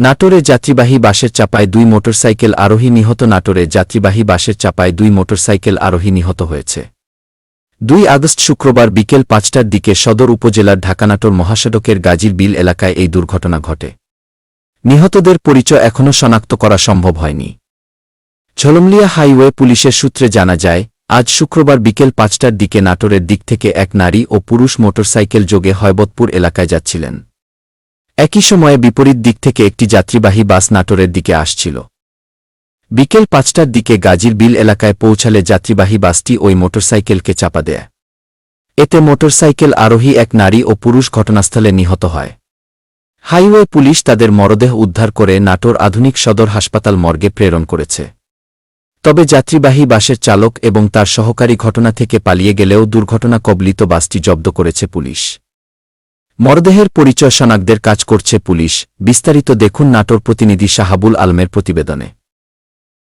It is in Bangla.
নাটোরে যাত্রীবাহী বাসের চাপায় দুই মোটরসাইকেল আরোহী নিহত, নাটোরে যাত্রীবাহী বাসের চাপায় দুই মোটরসাইকেল আরোহী নিহত হয়েছে। দুই আগস্ট শুক্রবার বিকেল পাঁচটার দিকে সদর উপজেলার ঢাকানাটোর মহাসড়কের গাজীর বিল এলাকায় এই দুর্ঘটনা ঘটে। নিহতদের পরিচয় এখনও শনাক্ত করা সম্ভব হয়নি। ঝলমলিয়া হাইওয়ে পুলিশের সূত্রে জানা যায়, আজ শুক্রবার বিকেল পাঁচটার দিকে নাটোরের দিক থেকে এক নারী ও পুরুষ মোটরসাইকেল যোগে হয়বতপুর এলাকায় যাচ্ছিলেন। একই সময়ে বিপরীত দিক থেকে একটি যাত্রীবাহী বাস নাটোরের দিকে আসছিল। বিকেল পাঁচটার দিকে গাজীর বিল এলাকায় পৌঁছালে যাত্রীবাহী বাসটি ওই মোটরসাইকেলকে চাপা দেয়। এতে মোটরসাইকেল আরোহী এক নারী ও পুরুষ ঘটনাস্থলে নিহত হয়। হাইওয়ে পুলিশ তাদের মরদেহ উদ্ধার করে নাটোর আধুনিক সদর হাসপাতাল মর্গে প্রেরণ করেছে। তবে যাত্রীবাহী বাসের চালক এবং তার সহকারী ঘটনা থেকে পালিয়ে গেলেও দুর্ঘটনা কবলিত বাসটি জব্দ করেছে পুলিশ। মরদেহের পরিচয় শনাকদের কাজ করছে পুলিশ। বিস্তারিত দেখুন নাটোর প্রতিনিধি শাহাবুল আলমের প্রতিবেদনে।